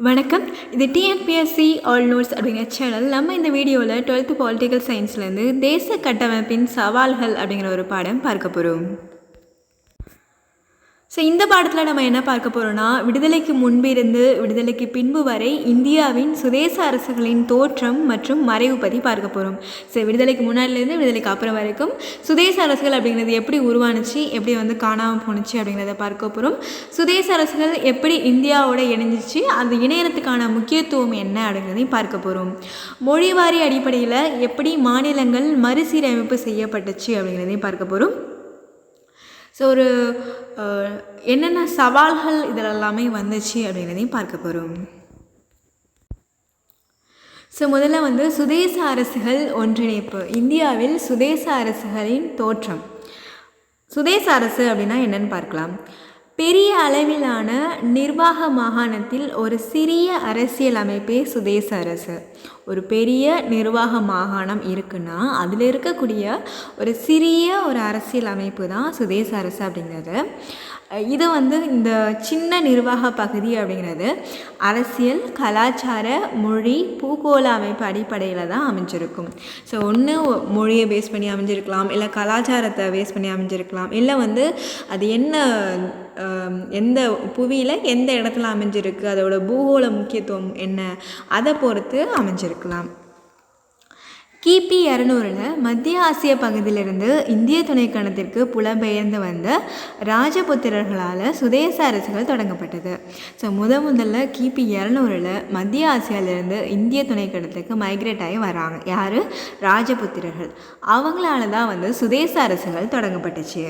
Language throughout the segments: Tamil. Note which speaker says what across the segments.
Speaker 1: வணக்கம். இது டிஎன்பிஎஸ்சி ஆல் நோட்ஸ் அப்படிங்கிற சேனல் நம்ம இந்த வீடியோவில் டுவெல்த்து பாலிட்டிக்கல் சயின்ஸ்லேருந்து தேச கட்டமைப்பின் சவால்கள் அப்படிங்கிற ஒரு பாடம் பார்க்க போகிறோம் ஸோ இந்த பாடத்தில் நம்ம என்ன பார்க்க போகிறோன்னா விடுதலைக்கு முன்பிருந்து விடுதலைக்கு பின்பு வரை இந்தியாவின் சுதேச அரசுகளின் தோற்றம் மற்றும் மறைவு பற்றி பார்க்க போகிறோம் ஸோ விடுதலைக்கு முன்னாடிலேருந்து விடுதலைக்கு அப்புறம் வரைக்கும் சுதேச அரசுகள் அப்படிங்கிறது எப்படி உருவானுச்சு எப்படி வந்து காணாமல் போணுச்சு அப்படிங்கிறத பார்க்க போகிறோம் சுதேச அரசுகள் எப்படி இந்தியாவோட இணைஞ்சிச்சு அந்த இணையத்துக்கான முக்கியத்துவம் என்ன அப்படிங்கிறதையும் பார்க்க போகிறோம் மொழிவாரி அடிப்படையில் எப்படி மாநிலங்கள் மறுசீரமைப்பு செய்யப்பட்டுச்சு அப்படிங்கிறதையும் பார்க்க போகிறோம் ஸோ ஒரு என்னென்ன சவால்கள் இதில் எல்லாமே வந்துச்சு அப்படிங்கிறதையும் பார்க்க போகிறோம் ஸோ முதல்ல வந்து சுதேச அரசுகள் ஒன்றிணைப்பு. இந்தியாவில் சுதேச அரசுகளின் தோற்றம். சுதேச அரசு அப்படின்னா என்னென்னு பார்க்கலாம். பெரிய அளவிலான நிர்வாக மாகாணத்தில் ஒரு சிறிய அரசியல் அமைப்பே சுதேச அரசு. ஒரு பெரிய நிர்வாக மாகாணம் இருக்குன்னா அதில் இருக்கக்கூடிய ஒரு சிறிய ஒரு அரசியல் அமைப்பு தான் சுதேச அரசு அப்படிங்கிறது. இது வந்து இந்த சின்ன நிர்வாக பகுதி அப்படிங்கிறது அரசியல் கலாச்சார மொழி பூகோள அமைப்பு அடிப்படையில் தான் அமைஞ்சிருக்கும். ஸோ ஒன்று மொழியை பேஸ் பண்ணி அமைஞ்சிருக்கலாம் இல்லை கலாச்சாரத்தை பேஸ் பண்ணி அமைஞ்சிருக்கலாம் இல்லை வந்து அது என்ன எந்த புவியில் எந்த இடத்துல அமைஞ்சிருக்கு அதோட பூகோள முக்கியத்துவம் என்ன அதை பொறுத்து அமைஞ்சிருக்கலாம். கிபி இரநூறில் மத்திய ஆசிய பகுதியிலிருந்து இந்திய துணைக்கணத்திற்கு புலம்பெயர்ந்து வந்த ராஜபுத்திரர்களால் சுதேச அரசுகள் தொடங்கப்பட்டது. ஸோ முத முதல்ல கிபி இரநூறில் மத்திய ஆசியாவிலிருந்து இந்திய துணைக்கணத்துக்கு மைக்ரேட் ஆகி வராங்க. யார்? ராஜபுத்திரர்கள். அவங்களால தான் வந்து சுதேச அரசுகள் தொடங்கப்பட்டுச்சு.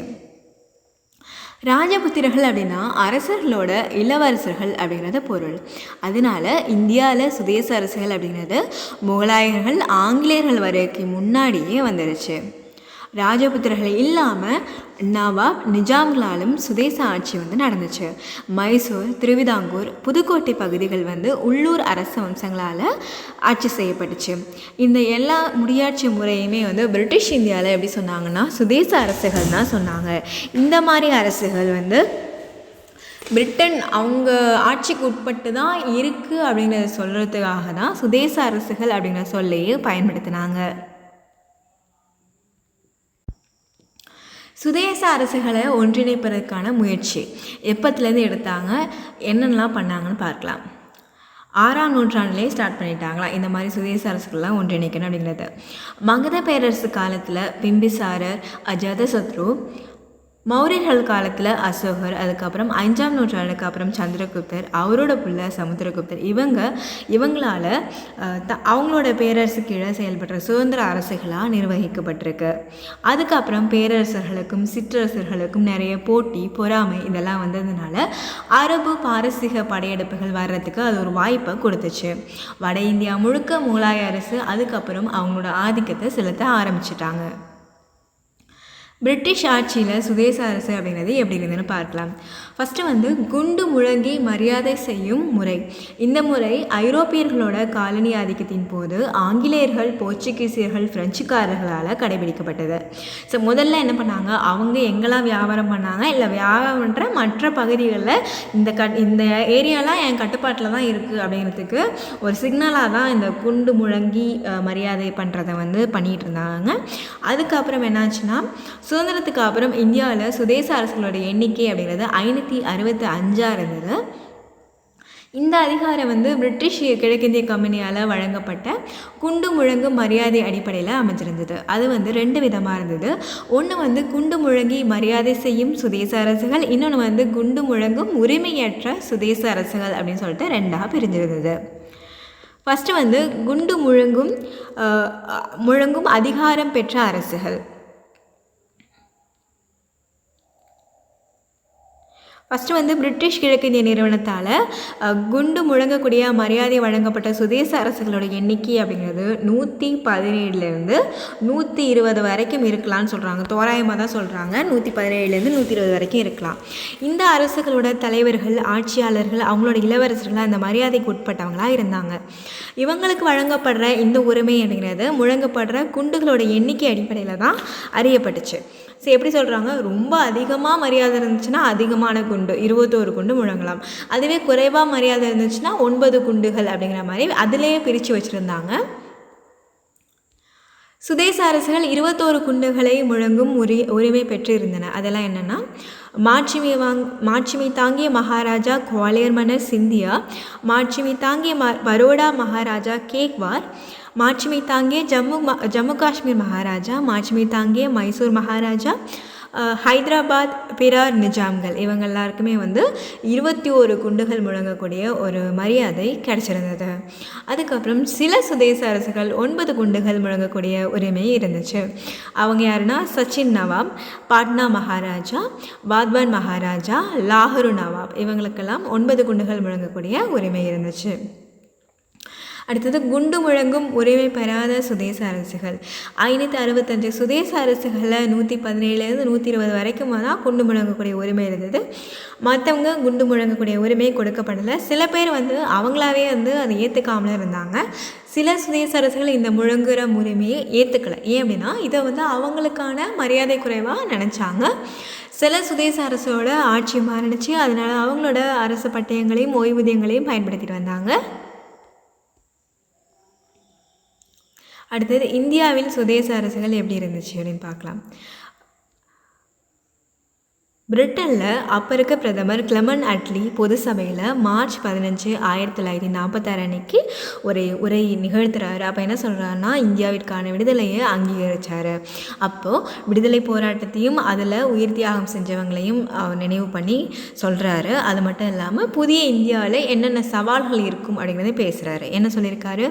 Speaker 1: ராஜபுத்திரர்கள் அப்படின்னா அரசர்களோட இளவரசர்கள் அப்படிங்கிறது பொருள். அதனால இந்தியாவில் சுதேச அரசுகள் அப்படிங்கிறது முகலாயர்கள் ஆங்கிலேயர்கள் வரைக்கும் முன்னாடியே வந்துருச்சு. ராஜபுத்திரர்கள் இல்லாமல் நவாப் நிஜாம்களாலும் சுதேச ஆட்சி வந்து நடந்துச்சு. மைசூர் திருவிதாங்கூர் புதுக்கோட்டை பகுதிகள் வந்து உள்ளூர் அரச வம்சங்களால் ஆட்சி செய்யப்பட்டுச்சு. இந்த எல்லா முடியாட்சி முறையுமே வந்து பிரிட்டிஷ் இந்தியாவில் எப்படி சொன்னாங்கன்னா சுதேச அரசுகள் தான் சொன்னாங்க. இந்த மாதிரி அரசுகள் வந்து பிரிட்டன் அவங்க ஆட்சிக்கு உட்பட்டு தான் இருக்குது அப்படிங்கிறத சொல்கிறதுக்காக தான் சுதேச அரசுகள் அப்படிங்கிற சொல்லையே பயன்படுத்தினாங்க. சுதேச அரசுகளை ஒன்றிணைப்பதற்கான முயற்சி. எப்பத்துலேருந்து எடுத்தாங்க? என்னென்னலாம் பண்ணாங்கன்னு பார்க்கலாம். ஆறாம் நூற்றாண்டுலேயே ஸ்டார்ட் பண்ணிட்டாங்களா? இந்த மாதிரி சுதேச அரசுகள்லாம் ஒன்றிணைக்கணும் அப்படிங்கிறத. மகத பேரரசு காலத்தில் பிம்பிசாரர் அஜாதசத்ரு மௌரியர்கள் காலத்தில் அசோகர் அதுக்கப்புறம் அஞ்சாம் நூற்றாண்டுக்கு அப்புறம் சந்திரகுப்தர் அவரோட பிள்ளை சமுத்திரகுப்தர். இவங்க இவங்களால த அவங்களோட பேரரசு கீழே செயல்படுற சுதந்திர அரசுகளாக நிர்வகிக்கப்பட்டிருக்கு. அதுக்கப்புறம் பேரரசர்களுக்கும் சிற்றரசர்களுக்கும் நிறைய போட்டி பொறாமை இதெல்லாம் வந்ததுனால அரபு பாரசீக படையெடுப்புகள் வர்றதுக்கு அது ஒரு வாய்ப்பை கொடுத்துச்சு. வட இந்தியா முழுக்க முகலாய அரசு அதுக்கப்புறம் அவங்களோட ஆதிக்கத்தை செலுத்த ஆரம்பிச்சிட்டாங்க. பிரிட்டிஷ் ஆட்சியில் சுதேச அரசு அப்படிங்கிறது எப்படி இருந்ததுன்னு பார்க்கலாம். ஃபஸ்ட்டு வந்து குண்டு முழங்கி மரியாதை செய்யும் முறை. இந்த முறை ஐரோப்பியர்களோட காலனி ஆதிக்கத்தின் போது ஆங்கிலேயர்கள் போர்ச்சுகீசியர்கள் பிரெஞ்சுக்காரர்களால் கடைபிடிக்கப்பட்டது. ஸோ முதல்ல என்ன பண்ணாங்க? அவங்க எங்கெல்லாம் வியாபாரம் பண்ணாங்க? இல்லை வியாபாரம் பண்ணுற மற்ற பகுதிகளில் இந்த கட் இந்த ஏரியாலாம் என் கட்டுப்பாட்டில் தான் இருக்குது அப்படிங்கிறதுக்கு ஒரு சிக்னலாக தான் இந்த குண்டு முழங்கி மரியாதை பண்ணுறதை வந்து பண்ணிகிட்டு இருந்தாங்க. அதுக்கப்புறம் என்னாச்சுன்னா சுதந்திரத்துக்கு அப்புறம் இந்தியாவில் சுதேச அரசுகளோட எண்ணிக்கை அப்படிங்கிறது ஐநூற்றி அறுபத்தி அஞ்சாக இருந்தது. இந்த அதிகாரம் வந்து பிரிட்டிஷ் கிழக்கிந்திய கம்பெனியால் வழங்கப்பட்ட குண்டு முழங்கு மரியாதை அடிப்படையில் அமைஞ்சிருந்தது. அது வந்து ரெண்டு விதமாக இருந்தது. ஒன்று வந்து குண்டு முழங்கி மரியாதை செய்யும் சுதேச அரசுகள் இன்னொன்று வந்து குண்டு முழங்கும் உரிமையற்ற சுதேச அரசுகள் அப்படின்னு சொல்லிட்டு ரெண்டாக பிரிஞ்சிருந்தது. ஃபஸ்ட்டு வந்து குண்டு முழங்கும் முழங்கும் அதிகாரம் பெற்ற அரசுகள். ஃபஸ்ட்டு வந்து பிரிட்டிஷ் கிழக்கிந்திய நிறுவனத்தால் குண்டு முழங்கக்கூடிய மரியாதை வழங்கப்பட்ட சுதேச அரசுகளோட எண்ணிக்கை அப்படிங்கிறது நூற்றி பதினேழுலேருந்து நூற்றி இருபது வரைக்கும் இருக்கலாம்னு சொல்கிறாங்க தோராயமாக தான் சொல்கிறாங்க நூற்றி பதினேழுலேருந்து நூற்றி இருபது வரைக்கும் இருக்கலாம். இந்த அரசுகளோட தலைவர்கள் ஆட்சியாளர்கள் அவங்களோட இளவரசர்கள் அந்த மரியாதைக்கு உட்பட்டவங்களாக இருந்தாங்க. இவங்களுக்கு வழங்கப்படுற இந்த உரிமை அப்படிங்கிறது முழங்கப்படுற குண்டுகளோட எண்ணிக்கை அடிப்படையில் தான் அறியப்பட்டுச்சு. ஸோ எப்படி சொல்கிறாங்க ரொம்ப அதிகமாக மரியாதை இருந்துச்சுன்னா அதிகமான குண்டு. இருபத்தோரு குண்டு முழங்கலாம். அதுவே குறைவாக மரியாதை இருந்துச்சுன்னா ஒன்பது குண்டுகள் அப்படிங்கிற மாதிரி அதிலேயே பிரித்து வச்சுருந்தாங்க. சுதேச அரசுகள் இருபத்தோரு குண்டுகளை முழங்கும் உரி உரிமை பெற்றிருந்தன. அதெல்லாம் என்னென்னா மாட்சிமை வாங் மாட்சிமை தாங்கிய மகாராஜா குவாலியர் மன்னர் சிந்தியா மாட்சிமை தாங்கிய ம பரோடா மகாராஜா கேக்வார் மாட்சிமை தாங்கே ஜம்மு ஜம்மு காஷ்மீர் மகாராஜா மாட்சிமை தாங்கே மைசூர் மகாராஜா ஹைதராபாத் பிரார் நிஜாம்கள். இவங்க எல்லாருக்குமே வந்து இருபத்தி ஒரு குண்டுகள் முழங்கக்கூடிய ஒரு மரியாதை கிடைச்சிருந்தது. அதுக்கப்புறம் சில சுதேச அரசுகள் ஒன்பது குண்டுகள் முழங்கக்கூடிய உரிமை இருந்துச்சு. அவங்க யாருன்னா சச்சின் நவாப் பாட்னா மகாராஜா வாத்வான் மகாராஜா லாகூர் நவாப். இவங்களுக்கெல்லாம் ஒன்பது குண்டுகள் முழங்கக்கூடிய உரிமை இருந்துச்சு. அடுத்தது குண்டு முழங்கும் உரிமை பெறாத சுதேச அரசுகள். ஐநூற்றி அறுபத்தஞ்சு சுதேச அரசுகளில் நூற்றி பதினேழுலேருந்து நூற்றி இருபது வரைக்கும் தான் குண்டு முழங்கக்கூடிய உரிமை இருந்தது. மற்றவங்க குண்டு முழங்கக்கூடிய உரிமை கொடுக்கப்படலை. சில பேர் வந்து அவங்களாவே வந்து அதை ஏற்றுக்காமல இருந்தாங்க. சில சுதேச அரசுகள் இந்த முழங்குற உரிமையை ஏற்றுக்கலை ஏன் அப்படின்னா இதை வந்து அவங்களுக்கான மரியாதை குறைவாக நினச்சாங்க. சில சுதேச அரசோட ஆட்சி மாறிடுச்சு. அதனால் அவங்களோட அரசு பட்டயங்களையும் ஓய்வூதியங்களையும் பயன்படுத்திட்டு வந்தாங்க. அடுத்தது இந்தியாவில் சுதேச அரசுகள் எப்படி இருந்துச்சு அப்படின்னு பார்க்கலாம். பிரிட்டனில் அப்போ இருக்க பிரதமர் கிளமன் அட்லி பொது சபையில் மார்ச் பதினஞ்சு ஆயிரத்தி தொள்ளாயிரத்தி நாற்பத்தாறு அன்னைக்கு ஒரு உரை நிகழ்த்துறாரு. அப்போ என்ன சொல்கிறாருன்னா இந்தியாவிற்கான விடுதலையை அங்கீகரித்தார் அப்போது விடுதலை போராட்டத்தையும் அதில் உயிர் தியாகம் செஞ்சவங்களையும் அவர் நினைவு பண்ணி சொல்கிறாரு அது மட்டும் இல்லாமல் புதிய இந்தியாவில் என்னென்ன சவால்கள் இருக்கும் அப்படிங்கிறத பேசுகிறாரு என்ன சொல்லியிருக்காரு?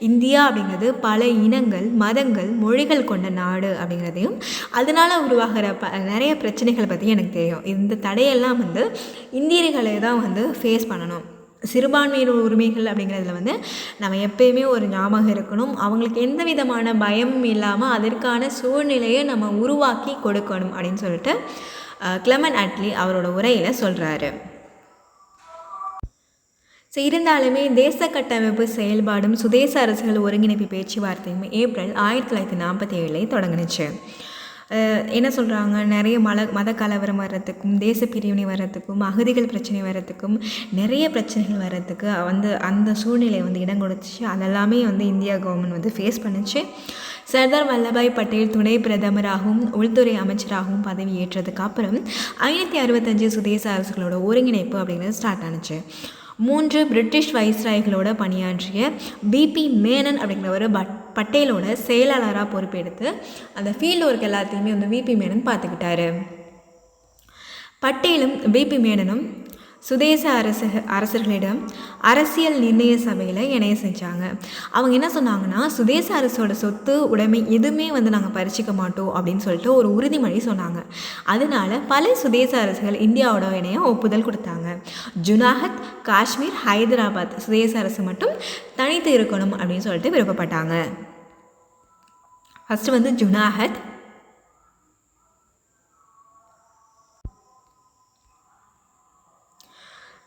Speaker 1: இந்தியா அப்படிங்கிறது பல இனங்கள் மதங்கள் மொழிகள் கொண்ட நாடு அப்படிங்கிறதையும் அதனால் உருவாகிற ப நிறைய பிரச்சனைகளை பற்றி எனக்கு தெரியும். இந்த தடையெல்லாம் வந்து இந்தியர்களே தான் வந்து ஃபேஸ் பண்ணணும். சிறுபான்மையினர் உரிமைகள் அப்படிங்கிறதுல வந்து நம்ம எப்பயுமே ஒரு ஞாபகம் இருக்கணும். அவங்களுக்கு எந்த விதமான பயமும் இல்லாமல் அதற்கான சூழ்நிலையை நம்ம உருவாக்கி கொடுக்கணும் அப்படின்னு சொல்லிட்டு அஹ், கிளமன் அட்லி அவரோட உரையில் சொல்கிறாரு ஸோ இருந்தாலுமே தேச கட்டமைப்பு செயல்பாடும் சுதேச அரசுகள் ஒருங்கிணைப்பு பேச்சுவார்த்தையும் ஏப்ரல் ஆயிரத்தி தொள்ளாயிரத்தி நாற்பத்தி ஏழில் தொடங்கினுச்சு. என்ன சொல்கிறாங்க நிறைய மல மத கலவரம் வர்றதுக்கும் தேச பிரிவினை வர்றதுக்கும் அகதிகள் பிரச்சனை வர்றதுக்கும் நிறைய பிரச்சனைகள் வர்றதுக்கு வந்து அந்த சூழ்நிலை வந்து இடம் கொடுத்துச்சு. அதெல்லாமே வந்து இந்தியா கவர்மெண்ட் வந்து ஃபேஸ் பண்ணுச்சு. சர்தார் வல்லபாய் பட்டேல் துணை பிரதமராகவும் உள்துறை அமைச்சராகவும் பதவி ஏற்றதுக்கு அப்புறம் ஐநூற்றி அறுபத்தஞ்சு சுதேச அரசுகளோட ஒருங்கிணைப்பு அப்படிங்கிறது ஸ்டார்ட் ஆனிச்சு. மூன்று பிரிட்டிஷ் வைஸ்ராய்களோட பணியாற்றிய பிபி மேனன் அப்படிங்கிற ஒரு பட் பட்டேலோட செயலாளராக பொறுப்பெடுத்து அந்த ஃபீல்டு ஒர்க் எல்லாத்தையுமே வந்து பிபி மேனன் பார்த்துக்கிட்டாரு. பட்டேலும் பிபி மேனனும் சுதேச அரசு அரசர்களிடம் அரசியல் நிர்ணய சபையில் இணைய செஞ்சாங்க. அவங்க என்ன சொன்னாங்கன்னா சுதேச அரசோட சொத்து உடைமை எதுவுமே வந்து நாங்கள் பறிச்சிக்க மாட்டோம் அப்படின்னு சொல்லிட்டு ஒரு உறுதிமொழி சொன்னாங்க. அதனால பல சுதேச அரசுகள் இந்தியாவோட இணைய ஒப்புதல் கொடுத்தாங்க. ஜுனாகத் காஷ்மீர் ஹைதராபாத் சுதேச அரசு மட்டும் தனித்து இருக்கணும் அப்படின்னு சொல்லிட்டு விருப்பப்பட்டாங்க. ஃபஸ்ட்டு வந்து ஜுனாகத்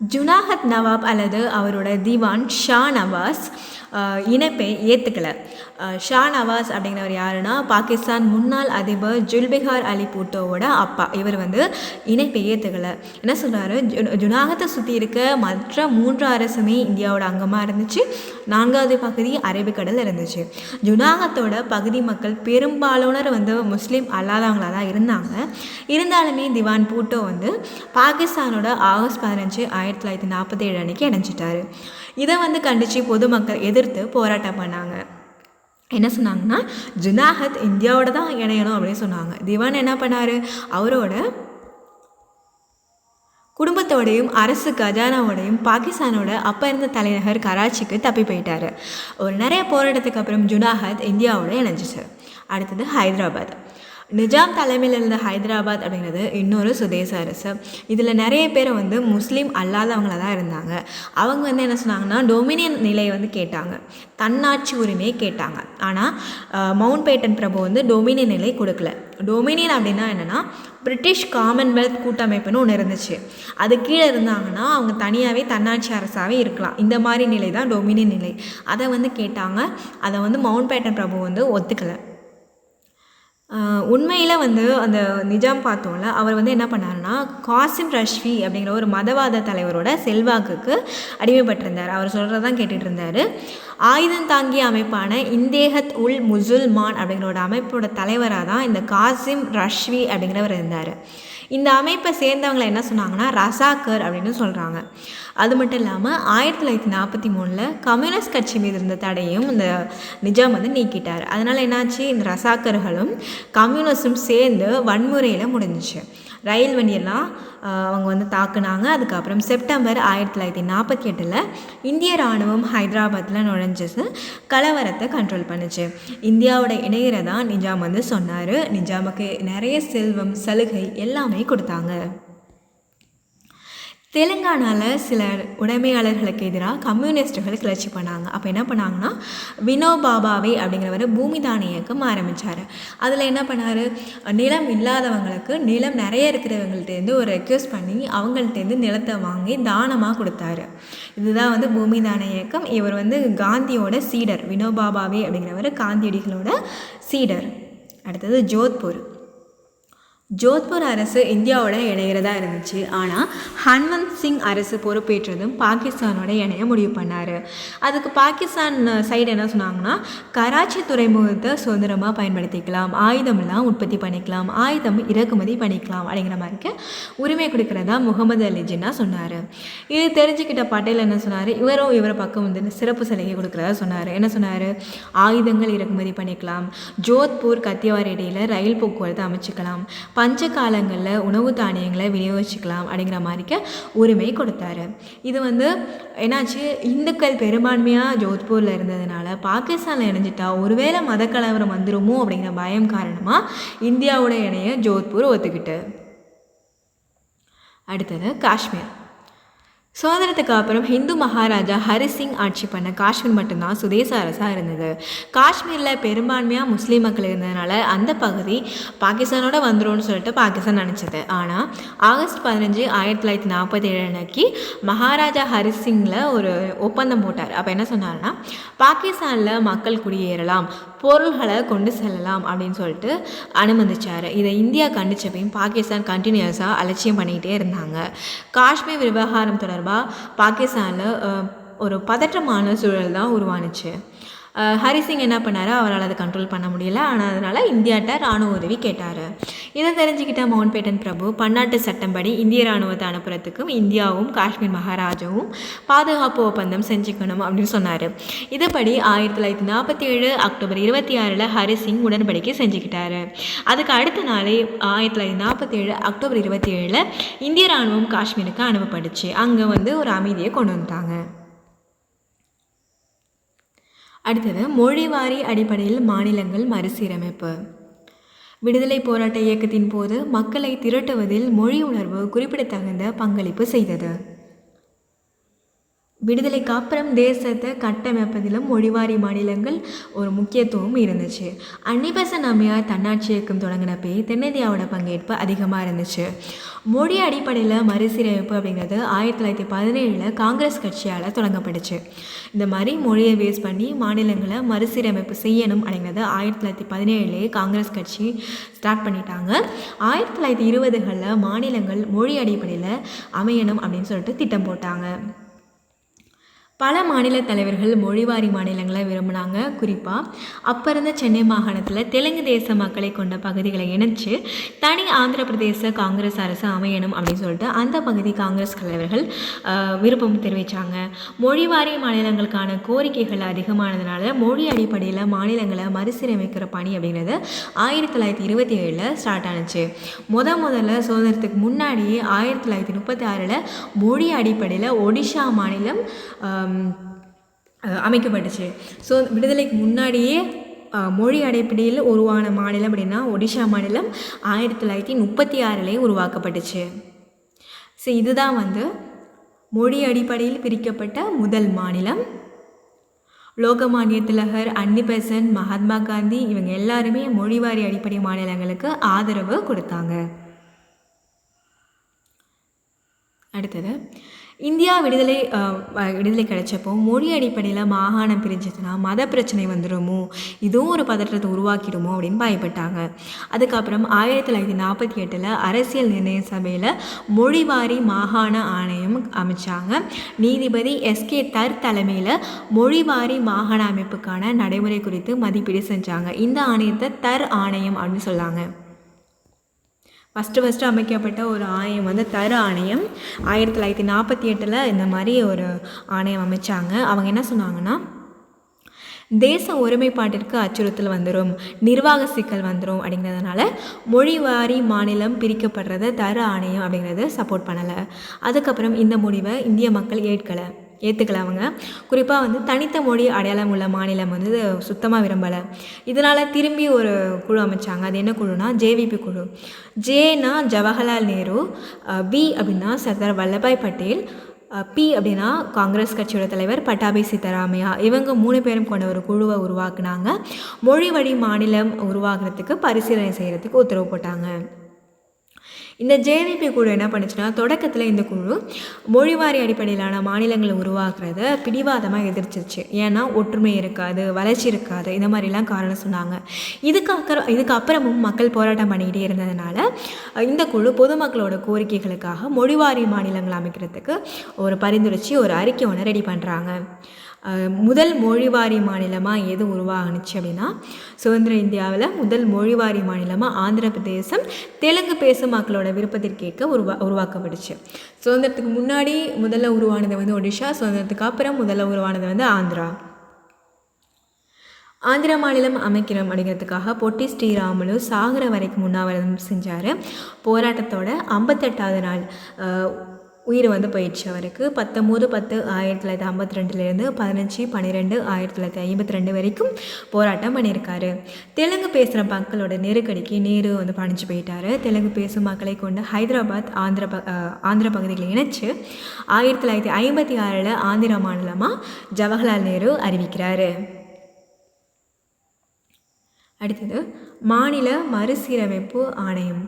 Speaker 1: ஜுனாகத் நவாப் அல்லது அவரோட திவான் ஷா நவாஸ் இணைப்பை ஏற்றுக்கல ஷா நவாஸ் அப்படிங்கிறவர் யாருன்னா பாகிஸ்தான் முன்னாள் அதிபர் ஜுல்பிகார் அலி பூட்டோவோட அப்பா. இவர் வந்து இணைப்பை ஏற்றுக்கலை என்ன சொல்கிறாரு ஜுனாகத்தை சுற்றி இருக்க மற்ற மூன்று அரசுமே இந்தியாவோட அங்கமாக இருந்துச்சு. நான்காவது பகுதி அரபிக்கடல் இருந்துச்சு. ஜுனாகத்தோட பகுதி மக்கள் பெரும்பாலானோர் வந்து முஸ்லீம் அல்லாதவங்களாக தான் இருந்தாங்க. இருந்தாலுமே திவான் பூட்டோ வந்து பாகிஸ்தானோட ஆகஸ்ட் பதினஞ்சு ஆயிரத்தி தொள்ளாயிரத்தி நாற்பத்தி ஏழு அன்னைக்கு இணைஞ்சிட்டாரு. இதை வந்து கண்டித்து பொதுமக்கள் எதிர்த்து போராட்டம் பண்ணாங்க. என்ன சொன்னாங்கன்னா ஜுனாஹத் இந்தியாவோட தான் இணையணும் அப்படின்னு சொன்னாங்க. திவான் என்ன பண்ணார்? அவரோட குடும்பத்தோடையும் அரசு கஜானாவோடையும் பாகிஸ்தானோட அப்போ இருந்த தலைநகர் கராச்சிக்கு தப்பி போயிட்டார். ஒரு நிறைய போராட்டத்துக்கு அப்புறம் ஜுனாஹத் இந்தியாவோட இணைஞ்சிச்சு. அடுத்தது ஹைதராபாத். நிஜாம் தலைமையில் இருந்த ஹைதராபாத் அப்படிங்கிறது இன்னொரு சுதேச அரசு. இதில் நிறைய பேர் வந்து முஸ்லீம் அல்லாதவங்கள தான் இருந்தாங்க. அவங்க வந்து என்ன சொன்னாங்கன்னா டொமினியன் நிலையை வந்து கேட்டாங்க. தன்னாட்சி உரிமையை கேட்டாங்க. ஆனால் மவுண்ட் பேட்டன் பிரபு வந்து டொமினியன் நிலை கொடுக்கல. டொமினியன் அப்படின்னா என்னென்னா பிரிட்டிஷ் காமன்வெல்த் கூட்டமைப்புன்னு ஒன்று இருந்துச்சு. அது கீழே இருந்தாங்கன்னா அவங்க தனியாகவே தன்னாட்சி அரசாகவே இருக்கலாம். இந்த மாதிரி நிலை தான் டொமினியன் நிலை. அதை வந்து கேட்டாங்க. அதை வந்து மவுண்ட் பேட்டன் பிரபு வந்து ஒத்துக்கலை. உண்மையில் வந்து அந்த நிஜாம் பார்த்தோம்ல அவர் வந்து என்ன பண்ணாருன்னா காசிம் ரஷ்வி அப்படிங்கிற ஒரு மதவாத தலைவரோட செல்வாக்குக்கு அடிமைப்பட்டிருந்தார். அவர் சொல்கிறதான் தான் கேட்டுட்டு இருந்தார் ஆயுதம் தாங்கிய அமைப்பான இந்தேகத் உல் முசுல்மான் அப்படிங்கிற ஒரு அமைப்போட தலைவராக தான் இந்த காசிம் ரஷ்வி அப்படிங்கிறவர் இருந்தார். இந்த அமைப்பை சேர்ந்தவங்களை என்ன சொன்னாங்கன்னா ரசாக்கர் அப்படின்னு சொல்கிறாங்க அது மட்டும் இல்லாமல் ஆயிரத்தி தொள்ளாயிரத்தி நாற்பத்தி மூணில் கம்யூனிஸ்ட் கட்சி மீது இருந்த தடையும் இந்த நிஜாம் வந்து நீக்கிட்டார். அதனால் என்னாச்சு? இந்த ரசாக்கர்களும் கம்யூனிஸ்டும் சேர்ந்து வன்முறையில் முடிஞ்சிச்சு. ரயில் வண்டியெல்லாம் அவங்க வந்து தாக்குனாங்க. அதுக்கப்புறம் செப்டம்பர் ஆயிரத்தி தொள்ளாயிரத்தி நாற்பத்தி எட்டில் இந்திய இராணுவம் ஹைதராபாத்தில் நுழைஞ்சது. கலவரத்தை கண்ட்ரோல் பண்ணுச்சு. இந்தியாவோட இணையரை நிஜாம் வந்து சொன்னார். நிஜாமுக்கு நிறைய செல்வம் சலுகை எல்லாமே கொடுத்தாங்க. தெலுங்கானாவில் சில உடைமையாளர்களுக்கு எதிராக கம்யூனிஸ்ட்டுகள் கிளர்ச்சி பண்ணாங்க. அப்போ என்ன பண்ணாங்கன்னா வினோபாபாவே அப்படிங்கிறவர் பூமிதான இயக்கம் ஆரம்பித்தார் அதில் என்ன பண்ணார்? நிலம் இல்லாதவங்களுக்கு நிலம் நிறைய இருக்கிறவங்கள்ட்டேருந்து ஒரு ரெக்வஸ்ட் பண்ணி அவங்கள்ட்டேருந்து நிலத்தை வாங்கி தானமாக கொடுத்தாரு. இதுதான் வந்து பூமிதான இயக்கம். இவர் வந்து காந்தியோட சீடர். வினோபாபாவே அப்படிங்கிறவர் காந்தியடிகளோட சீடர். அடுத்தது ஜோத்பூர். ஜோத்பூர் அரசு இந்தியாவோட இணையிறதா இருந்துச்சு. ஆனால் ஹன்வந்த் சிங் அரசு பொறுப்பேற்றதும் பாகிஸ்தானோட இணைய முடிவு பண்ணார். அதுக்கு பாகிஸ்தான் சைடு என்ன சொன்னாங்கன்னா கராச்சி துறைமுகத்தை சுதந்திரமாக பயன்படுத்திக்கலாம். ஆயுதம்லாம் உற்பத்தி பண்ணிக்கலாம். ஆயுதம் இறக்குமதி பண்ணிக்கலாம். அப்படிங்கிற மாதிரிக்கு உரிமை கொடுக்குறதா முகமது அலி ஜின்னா சொன்னார். இது தெரிஞ்சுக்கிட்ட பட்டேல் என்ன சொன்னார்? இவரும் இவரை பக்கம் வந்து சிறப்பு சலுகை கொடுக்குறதா? சொன்னார். என்ன சொன்னார்? ஆயுதங்கள் இறக்குமதி பண்ணிக்கலாம். ஜோத்பூர் கத்தியவார் இடையில் ரயில் போக்குவரத்து அமைச்சிக்கலாம். பஞ்ச காலங்களில் உணவு தானியங்களை விநியோகிச்சுக்கலாம் அப்படிங்கிற மாதிரிக்க உரிமை கொடுத்தாரு. இது வந்து என்னாச்சு? இந்துக்கள் பெரும்பான்மையாக ஜோத்பூரில் இருந்ததுனால பாகிஸ்தானில் இணைஞ்சிட்டா ஒருவேளை மத கலவரம் வந்துருமோ அப்படிங்கிற பயம் காரணமாக இந்தியாவோட இணைய ஜோத்பூர் ஒத்துக்கிட்டு. அடுத்தது காஷ்மீர். சுதந்திரத்துக்கு அப்புறம் ஹிந்து மகாராஜா ஹரிசிங் ஆட்சி பண்ண காஷ்மீர் மட்டும்தான் சுதேச அரசாக இருந்தது. காஷ்மீரில் பெரும்பான்மையாக முஸ்லீம் மக்கள் இருந்ததுனால அந்த பகுதி பாகிஸ்தானோட வந்துடும் சொல்லிட்டு பாகிஸ்தான் நினச்சது. ஆனால் ஆகஸ்ட் பதினஞ்சு ஆயிரத்தி தொள்ளாயிரத்தி நாற்பத்தி ஏழு அன்னைக்கு மகாராஜா ஹரிசிங்கில் ஒரு ஒப்பந்தம் போட்டார். அப்போ என்ன சொன்னார்னா பாகிஸ்தானில் மக்கள் குடியேறலாம். பொருள்களை கொண்டு செல்லலாம் அப்படின்னு சொல்லிட்டு அனுமதிச்சார். இதை இந்தியா கண்டிச்சப்பையும் பாகிஸ்தான் கண்டினியூஸாக அலட்சியம் பண்ணிக்கிட்டே இருந்தாங்க. காஷ்மீர் விவகாரம் தொடர்பாக பாகிஸ்தானில் ஒரு பதற்றமான சூழல் தான் உருவானுச்சு. ஹரிசிங் என்ன பண்ணார்? அவரால் அதை கண்ட்ரோல் பண்ண முடியல. ஆனால் அதனால் இந்தியாட்ட இராணுவ உதவி கேட்டார். இதை தெரிஞ்சுக்கிட்ட மவுண்ட் பேட்டன் பிரபு பன்னாட்டு சட்டம்படி இந்திய ராணுவத்தை அனுப்புறதுக்கும் இந்தியாவும் காஷ்மீர் மகாராஜாவும் பாதுகாப்பு ஒப்பந்தம் செஞ்சுக்கணும் அப்படின்னு சொன்னார். இதுபடி ஆயிரத்தி தொள்ளாயிரத்தி நாற்பத்தி ஏழு அக்டோபர் இருபத்தி ஆறில் ஹரிசிங் உடன்படிக்கை செஞ்சுக்கிட்டாரு. அதுக்கு அடுத்த நாளே ஆயிரத்தி தொள்ளாயிரத்தி நாற்பத்தி ஏழு அக்டோபர் இருபத்தி ஏழில் இந்திய ராணுவம் காஷ்மீருக்கு அனுப்பப்பட்டுச்சு. அங்கே வந்து ஒரு அமைதியை கொண்டு வந்துட்டாங்க. அடுத்தது மொழிவாரி அடிப்படையில் மாநிலங்கள் மறுசீரமைப்பு. விடுதலை போராட்ட இயக்கத்தின் போது மக்களை திரட்டுவதில் மொழி உணர்வு குறிப்பிடத்தகுந்த பங்களிப்பு செய்தது. விடுதலைக்கு அப்புறம் தேசத்தை கட்டமைப்பதிலும் மொழிவாரி மாநிலங்கள் ஒரு முக்கியத்துவம் இருந்துச்சு. அன்னிபெசன் அம்மையார் தன்னாட்சி இயக்கம் தொடங்கினப்பே தென்னிந்தியாவோட பங்கேற்பு அதிகமாக இருந்துச்சு. மொழி அடிப்படையில் மறுசீரமைப்பு அப்படிங்கிறது ஆயிரத்தி தொள்ளாயிரத்தி பதினேழில் காங்கிரஸ் கட்சியால் தொடங்கப்பட்டுச்சு. இந்த மாதிரி மொழியை பேஸ் பண்ணி மாநிலங்களை மறுசீரமைப்பு செய்யணும் அப்படிங்கிறது ஆயிரத்தி தொள்ளாயிரத்தி பதினேழுலேயே காங்கிரஸ் கட்சி ஸ்டார்ட் பண்ணிட்டாங்க. ஆயிரத்தி தொள்ளாயிரத்தி இருபதுகளில் மாநிலங்கள் மொழி அடிப்படையில் அமையணும் அப்படின்னு சொல்லிட்டு திட்டம் போட்டாங்க. பல மாநில தலைவர்கள் மொழிவாரி மாநிலங்களை விரும்பினாங்க. குறிப்பாக அப்போ இருந்த சென்னை மாகாணத்தில் தெலுங்கு தேச மக்களை கொண்ட பகுதிகளை இணைச்சு தனி ஆந்திர பிரதேச காங்கிரஸ் அரசு அமையணும் அப்படின்னு சொல்லிட்டு அந்த பகுதி காங்கிரஸ் தலைவர்கள் விருப்பம் தெரிவித்தாங்க மொழிவாரி மாநிலங்களுக்கான கோரிக்கைகள் அதிகமானதுனால மொழி அடிப்படையில் மாநிலங்களை மறுசீரமைக்கிற பணி அப்படிங்கிறது ஆயிரத்தி தொள்ளாயிரத்தி இருபத்தி ஏழில் ஸ்டார்ட் ஆனிச்சு. முத முதல்ல சுதந்திரத்துக்கு முன்னாடியே ஆயிரத்தி தொள்ளாயிரத்தி முப்பத்தி ஆறில் மொழி அடிப்படையில் ஒடிஷா மாநிலம் அமைக்கப்பட்டுச்சு. ஸோ விடுதலைக்கு முன்னாடியே மொழி அடிப்படையில் உருவான மாநிலம் அப்படின்னா ஒடிஷா மாநிலம் ஆயிரத்தி தொள்ளாயிரத்தி முப்பத்தி ஆறுலேயே உருவாக்கப்பட்டுச்சு. ஸோ இதுதான் வந்து மொழி அடிப்படையில் பிரிக்கப்பட்ட முதல் மாநிலம். லோகமானிய திலகர் அன்னிபெசன் மகாத்மா காந்தி இவங்க எல்லாருமே மொழிவாரி அடிப்படை மாநிலங்களுக்கு ஆதரவு கொடுத்தாங்க. அடுத்தது இந்தியா விடுதலை விடுதலை கிடைச்சப்போ மொழி அடிப்படையில் மாகாணம் பிரிஞ்சதுன்னா மத பிரச்சனை வந்துடுமோ இதுவும் ஒரு பதற்றத்தை உருவாக்கிடுமோ அப்படின்னு பயப்பட்டாங்க. அதுக்கப்புறம் ஆயிரத்தி தொள்ளாயிரத்தி நாற்பத்தி எட்டில் அரசியல் நிர்ணய சபையில் மொழிவாரி மாகாண ஆணையம் அமைச்சாங்க. நீதிபதி எஸ்கே தர் தலைமையில் மொழிவாரி மாகாண அமைப்புக்கான நடைமுறை குறித்து மதிப்பீடு செஞ்சாங்க. இந்த ஆணையத்தை தர் ஆணையம் அப்படின்னு சொல்லாங்க. ஃபஸ்ட்டு ஃபஸ்ட்டு அமைக்கப்பட்ட ஒரு ஆணையம் வந்து தரு ஆணையம். ஆயிரத்தி தொள்ளாயிரத்தி நாற்பத்தி எட்டில் இந்த மாதிரி ஒரு ஆணையம் அமைச்சாங்க. அவங்க என்ன சொன்னாங்கன்னா தேச ஒருமைப்பாட்டிற்கு அச்சுறுத்தல் வந்துடும் நிர்வாக சிக்கல் வந்துடும் அப்படிங்கிறதுனால மொழிவாரி மாநிலம் பிரிக்கப்படுறத தர ஆணையம் அப்படிங்கிறத சப்போர்ட் பண்ணலை. அதுக்கப்புறம் இந்த முடிவை இந்திய மக்கள் ஏற்கலை. ஏற்றுக்கல அவங்க. குறிப்பாக வந்து தனித்த மொழி அடையாளம் உள்ள மாநிலம் வந்து சுத்தமாக விரும்பலை. இதனால் திரும்பி ஒரு குழு அமைச்சாங்க. அது என்ன குழுனா ஜேவிபி குழு. ஜேனா ஜவஹர்லால் நேரு பி அப்படின்னா சர்தார் வல்லபாய் பட்டேல் பி அப்படின்னா காங்கிரஸ் கட்சியோட தலைவர் பட்டாபி சீதாராமையா இவங்க மூணு பேரும் கொண்ட ஒரு குழுவை உருவாக்குனாங்க. மொழி வழி மாநிலம் உருவாக்குறதுக்கு பரிசீலனை செய்கிறதுக்கு உத்தரவு போட்டாங்க. இந்த ஜேவிபி குழு என்ன பண்ணுச்சுன்னா தொடக்கத்தில் இந்த குழு மொழிவாரி அடிப்படையிலான மாநிலங்களை உருவாக்குறத பிடிவாதமாக எதிர்த்துச்சு. ஏன்னா ஒற்றுமை இருக்காது வளர்ச்சி இருக்காது இந்த மாதிரிலாம் காரணம் சொன்னாங்க. இதுக்கு இதுக்கப்புறமும் இதுக்கு அப்புறமும் மக்கள் போராட்டம் பண்ணிக்கிட்டே இருந்ததுனால இந்த குழு பொதுமக்களோட கோரிக்கைகளுக்காக மொழிவாரி மாநிலங்கள் அமைக்கிறதுக்கு ஒரு பரிந்துரைச்சி ஒரு அறிக்கை ஒன்று ரெடி பண்ணுறாங்க முதல் மொழிவாரி மாநிலமாக எது உருவாகுனுச்சு அப்படின்னா சுதந்திர இந்தியாவில் முதல் மொழிவாரி மாநிலமாக ஆந்திர பிரதேசம் தெலுங்கு பேசும் மக்களோட விருப்பத்திற்கேற்க உருவா உருவாக்கப்பட்டுச்சு சுதந்திரத்துக்கு முன்னாடி முதல்ல உருவானது வந்து ஒடிஷா சுதந்திரத்துக்கு அப்புறம் முதல்ல உருவானது வந்து ஆந்திரா. ஆந்திர மாநிலம் அமைக்கிறோம் அப்படிங்கிறதுக்காக பொட்டி ஸ்ரீராமுலு சாகர வரைக்கும் உண்ணாவிரதம் செஞ்சார். போராட்டத்தோட ஐம்பத்தெட்டாவது நாள் உயிர் வந்து போயிடுச்சு அவருக்கு. பத்தொம்போது பத்து ஆயிரத்தி தொள்ளாயிரத்தி ஐம்பத்தி ரெண்டுலேருந்து பதினஞ்சு பன்னிரெண்டு ஆயிரத்தி தொள்ளாயிரத்தி ஐம்பத்தி ரெண்டு வரைக்கும் போராட்டம் பண்ணியிருக்காரு. தெலுங்கு பேசுகிற மக்களோட நெருக்கடிக்கு நேரு வந்து பணிஞ்சு போயிட்டார். தெலுங்கு பேசும் மக்களை கொண்டு ஹைதராபாத் ஆந்திர ப ஆந்திர பகுதிகளை இணைச்சு ஆயிரத்தி தொள்ளாயிரத்தி ஐம்பத்தி ஆறில் ஆந்திர மாநிலமாக ஜவஹர்லால் நேரு அறிவிக்கிறாரு. அடுத்தது மாநில மறுசீரமைப்பு ஆணையம்.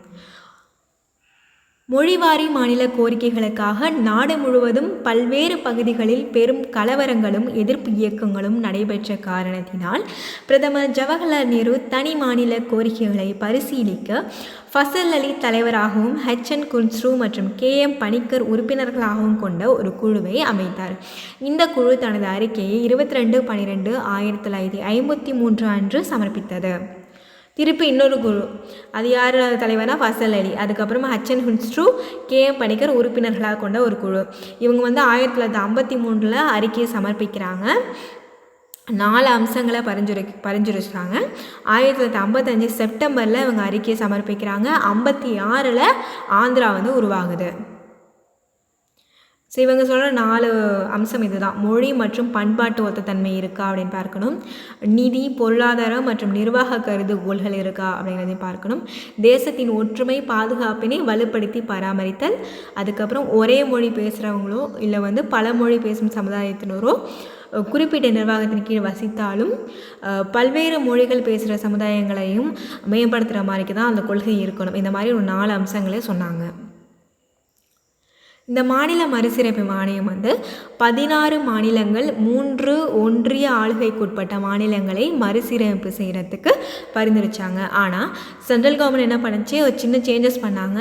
Speaker 1: மொழிவாரி மாநில கோரிக்கைகளுக்காக நாடு முழுவதும் பல்வேறு பகுதிகளில் பெரும் கலவரங்களும் எதிர்ப்பு இயக்கங்களும் நடைபெற்ற காரணத்தினால் பிரதமர் ஜவஹர்லால் நேரு தனி மாநில கோரிக்கைகளை பரிசீலிக்க ஃபசல் அலி தலைவராகவும் ஹெச்என் குன்ஸ்ரு மற்றும் கே. எம். பணிக்கர் உறுப்பினர்களாகவும் கொண்ட ஒரு குழுவை அமைத்தார். இந்த குழு தனது அறிக்கையை இருபத்தி ரெண்டு பனிரெண்டு ஆயிரத்தி தொள்ளாயிரத்தி ஐம்பத்தி மூன்று அன்று சமர்ப்பித்தது. திருப்பி இன்னொரு குழு அது யார்? தலைவர்னா ஃபசல் அலி. அதுக்கப்புறமா ஹச்சன் ஹுன்ஸ்ட்ரூ கே எம் பணிக்கர் உறுப்பினர்களாக கொண்ட ஒரு குழு. இவங்க வந்து ஆயிரத்தி தொள்ளாயிரத்தி ஐம்பத்தி மூணில் அறிக்கையை சமர்ப்பிக்கிறாங்க. நாலு அம்சங்களை பரிந்துரை பரிந்துரைச்சாங்க ஆயிரத்தி தொள்ளாயிரத்தி ஐம்பத்தஞ்சு செப்டம்பரில் இவங்க அறிக்கையை சமர்ப்பிக்கிறாங்க. ஐம்பத்தி ஆறில் ஆந்திரா வந்து உருவாகுது. ஸோ இவங்க சொல்கிற நாலு அம்சம் இதுதான். மொழி மற்றும் பண்பாட்டு ஒத்தத்தன்மை இருக்கா அப்படின்னு பார்க்கணும். நிதி பொருளாதாரம் மற்றும் நிர்வாக கருதுகோள்கள் இருக்கா அப்படிங்கிறதையும் பார்க்கணும். தேசத்தின் ஒற்றுமை பாதுகாப்பினை வலுப்படுத்தி பராமரித்தல். அதுக்கப்புறம் ஒரே மொழி பேசுகிறவங்களோ இல்லை வந்து பல மொழி பேசும் சமுதாயத்தினரோ குறிப்பிட்ட நிர்வாகத்தின் கீழ் வசித்தாலும் பல்வேறு மொழிகள் பேசுகிற சமுதாயங்களையும் மேம்படுத்துகிற மாதிரிக்கு தான் அந்த கொள்கை இருக்கணும். இந்த மாதிரி ஒரு நாலு அம்சங்களே சொன்னாங்க. இந்த மாநில மறுசீரமைப்பு மானியம் வந்து பதினாறு மாநிலங்கள் மூன்று ஒன்றிய ஆளுகைக்குட்பட்ட மாநிலங்களை மறுசீரமைப்பு செய்கிறதுக்கு பரிந்துரைச்சாங்க. ஆனால் சென்ட்ரல் கவர்மெண்ட் என்ன பண்ணுச்சு? ஒரு சின்ன சேஞ்சஸ் பண்ணாங்க.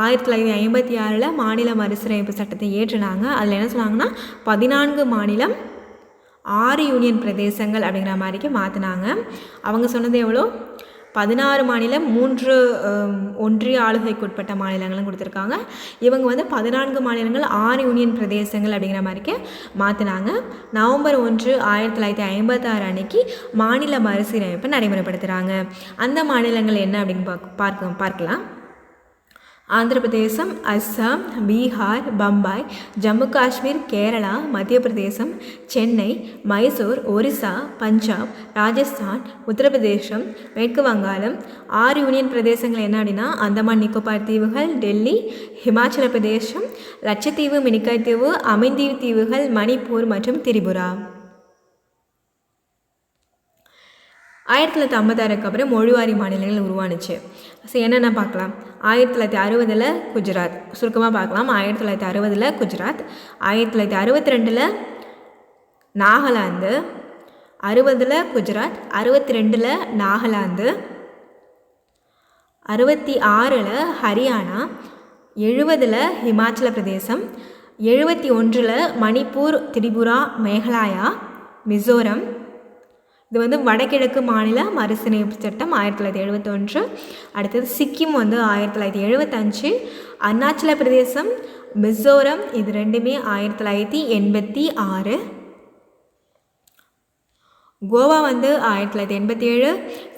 Speaker 1: ஆயிரத்தி தொள்ளாயிரத்தி ஐம்பத்தி ஆறில் மாநில மறுசீரமைப்பு சட்டத்தை ஏற்றினாங்க. அதில் என்ன சொன்னாங்கன்னா பதினான்கு மாநிலம் ஆறு யூனியன் பிரதேசங்கள் அப்படிங்கிற மாதிரிக்கு மாற்றினாங்க அவங்க சொன்னது எவ்வளோ பதினாறு மாநிலம் மூன்று ஒன்றிய ஆளுகைக்குட்பட்ட மாநிலங்களும் கொடுத்துருக்காங்க. இவங்க வந்து பதினான்கு மாநிலங்கள் ஆறு யூனியன் பிரதேசங்கள் அப்படிங்கிற மாதிரிக்கு மாற்றினாங்க நவம்பர் ஒன்று ஆயிரத்தி தொள்ளாயிரத்தி ஐம்பத்தாறு அன்னைக்கு மாநில மறுசீரமைப்பை நடைமுறைப்படுத்துகிறாங்க அந்த மாநிலங்கள் என்ன அப்படின்னு பார்க்க பார்க்க பார்க்கலாம். ஆந்திரப்பிரதேசம் அஸ்ஸாம் பீகார் பம்பாய் ஜம்மு காஷ்மீர் கேரளா மத்திய பிரதேசம் சென்னை மைசூர் ஒரிசா பஞ்சாப் ராஜஸ்தான் உத்தரப்பிரதேசம் மேற்கு வங்காளம் ஆறு யூனியன் பிரதேசங்கள் என்ன அப்படின்னா அந்தமான் நிக்கோபார் தீவுகள் டெல்லி ஹிமாச்சல பிரதேசம் லட்சத்தீவு மினிக்காய் தீவு அமைந்தீவு தீவுகள் மணிப்பூர் மற்றும் திரிபுரா. ஆயிரத்தி தொள்ளாயிரத்தி ஐம்பத்தாறுக்கு அப்புறம் மொழிவாரி மாநிலங்கள் உருவானுச்சு. ஸோ என்னென்ன பார்க்கலாம்? ஆயிரத்தி தொள்ளாயிரத்தி அறுபதில் குஜராத். சுருக்கமாக பார்க்கலாம். ஆயிரத்தி தொள்ளாயிரத்தி அறுபதில் குஜராத். ஆயிரத்தி தொள்ளாயிரத்தி அறுபத்தி ரெண்டில் நாகாலாந்து. அறுபதில் குஜராத். அறுபத்தி ரெண்டில் நாகாலாந்து. அறுபத்தி ஆறில் ஹரியானா. எழுபதில் ஹிமாச்சல பிரதேசம். எழுபத்தி ஒன்றில் மணிப்பூர் திரிபுரா மேகாலயா மிசோரம். இது வந்து வடகிழக்கு மாநில மறுசீரமைப்பு சட்டம் ஆயிரத்தி தொள்ளாயிரத்தி எழுபத்தொன்று அடுத்தது சிக்கிம் வந்து ஆயிரத்தி தொள்ளாயிரத்தி எழுபத்தஞ்சு அருணாச்சல பிரதேசம் மிசோரம் இது ரெண்டுமே ஆயிரத்தி தொள்ளாயிரத்தி எண்பத்தி ஆறு. கோவா வந்து ஆயிரத்தி தொள்ளாயிரத்தி எண்பத்தி ஏழு